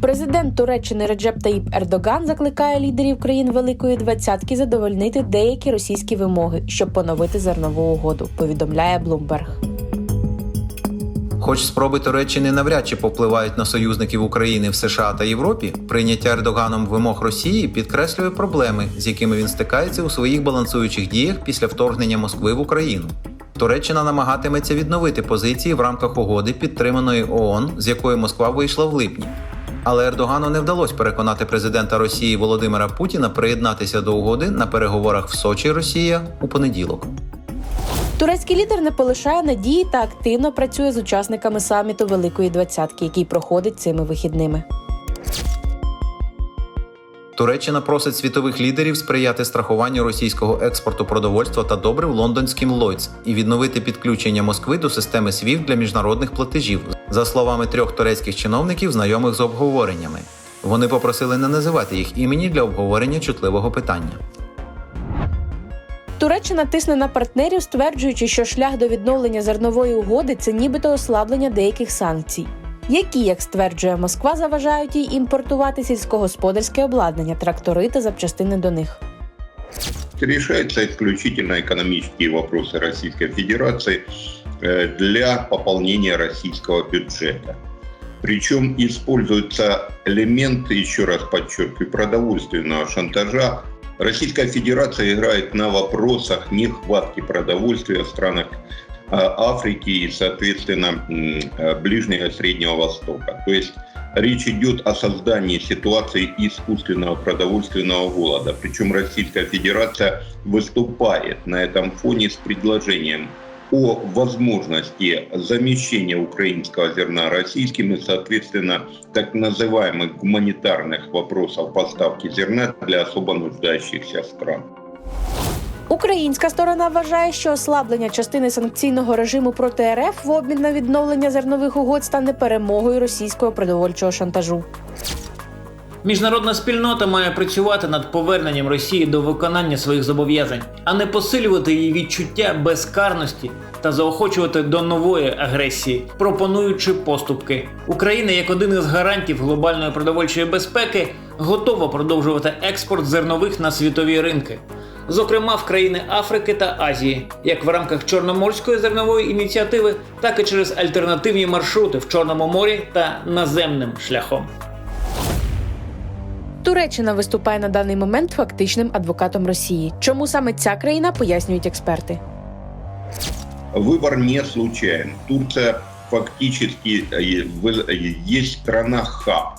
Президент Туреччини Реджеп Таїп Ердоган закликає лідерів країн Великої Двадцятки задовольнити деякі російські вимоги, щоб поновити зернову угоду. Повідомляє Блумберг. Хоч спроби Туреччини навряд чи повпливають на союзників України в США та Європі, прийняття Ердоганом вимог Росії підкреслює проблеми, з якими він стикається у своїх балансуючих діях після вторгнення Москви в Україну. Туреччина намагатиметься відновити позиції в рамках угоди, підтриманої ООН, з якої Москва вийшла в липні. Але Ердогану не вдалося переконати президента Росії Володимира Путіна приєднатися до угоди на переговорах в Сочі Росія у понеділок. Турецький лідер не полишає надії та активно працює з учасниками саміту Великої Двадцятки, який проходить цими вихідними. Туреччина просить світових лідерів сприяти страхуванню російського експорту продовольства та добрив лондонським Lloyds і відновити підключення Москви до системи SWIFT для міжнародних платежів, за словами трьох турецьких чиновників, знайомих з обговореннями. Вони попросили не називати їх імені для обговорення чутливого питання. Туреччина тисне на партнерів, стверджуючи, що шлях до відновлення зернової угоди це нібито ослаблення деяких санкцій, які, як стверджує Москва, заважають їй імпортувати сільськогосподарське обладнання, трактори та запчастини до них. решаются исключительно экономические вопросы Российской Федерации э, для пополнения российского бюджета. Причем используются элементы, еще раз подчеркиваю, продовольственного шантажа. Российская Федерация играет на вопросах нехватки продовольствия в странах э, Африки и, соответственно, э, Ближнего и Среднего Востока. То есть Речь идет о создании ситуации искусственного продовольственного голода. Причем Российская Федерация выступает на этом фоне с предложением о возможности замещения украинского зерна российским и, соответственно, так называемых гуманитарных вопросов поставки зерна для особо нуждающихся стран. Українська сторона вважає, що ослаблення частини санкційного режиму проти РФ в обмін на відновлення зернових угод стане перемогою російського продовольчого шантажу. Міжнародна спільнота має працювати над поверненням Росії до виконання своїх зобов'язань, а не посилювати її відчуття безкарності та заохочувати до нової агресії, пропонуючи поступки. Україна, як один із гарантів глобальної продовольчої безпеки, готова продовжувати експорт зернових на світові ринки Зокрема, в країни Африки та Азії, як в рамках Чорноморської зернової ініціативи, так і через альтернативні маршрути в Чорному морі та наземним шляхом. Туреччина виступає на даний момент фактичним адвокатом Росії. Чому саме ця країна пояснюють експерти? Выбор не случайен. Турция фактически э, вы- э, есть страна-хаб, э,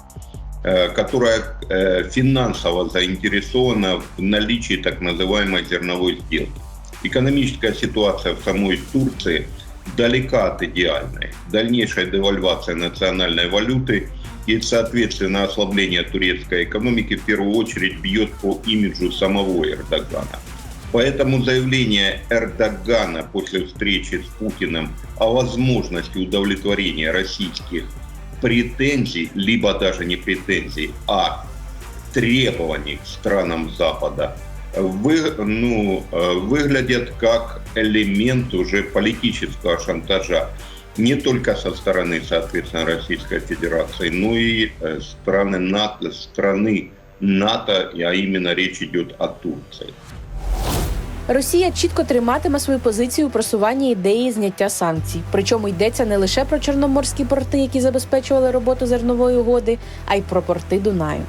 которая э, финансово заинтересована в наличии так называемой зерновой сделки. Экономическая ситуация в самой Турции далека от идеальной. Дальнейшая девальвация национальной валюты и, соответственно, ослабление турецкой экономики в первую очередь бьет по имиджу самого Эрдогана. Поэтому заявление Эрдогана после встречи с Путиным о возможности удовлетворения российских претензий, либо даже не претензий, а требований странам Запада, вы, ну, э, выглядят как элемент уже политического шантажа не только со стороны, соответственно, Российской Федерации, но и э, страны НАТО, страны НАТО, а именно речь идет о Турции. Росія чітко триматиме свою позицію у просуванні ідеї зняття санкцій. Причому йдеться не лише про чорноморські порти, які забезпечували роботу зернової угоди, а й про порти Дунаю.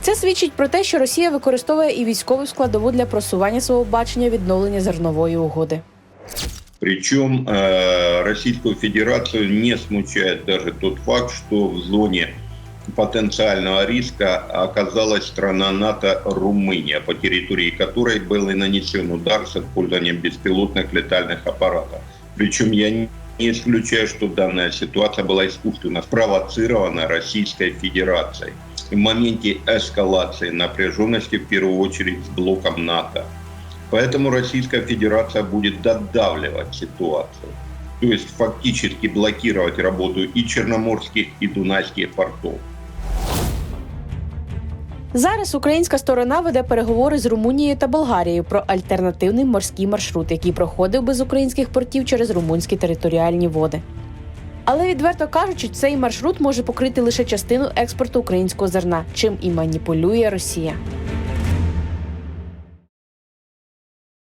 Це свідчить про те, що Росія використовує і військову складову для просування свого бачення відновлення зернової угоди. Причем э, Российскую Федерацию не смущает даже тот факт, что в зоне потенциального риска оказалась страна НАТО Румыния, по территории которой был и нанесен удар с использованием беспилотных летальных аппаратов. Причем я не исключаю, что данная ситуация была искусственно спровоцирована Российской Федерацией в моменте эскалации напряженности, в первую очередь, с блоком НАТО. Поэтому Российская Федерация будет додавливать ситуацию. То есть фактически блокировать работу и черноморских, и дунайских портов. Зараз українська сторона веде переговори з Румунією та Болгарією про альтернативний морський маршрут, який проходив без українських портів через румунські територіальні води. Але відверто кажучи, цей маршрут може покрити лише частину експорту українського зерна, чим і маніпулює Росія.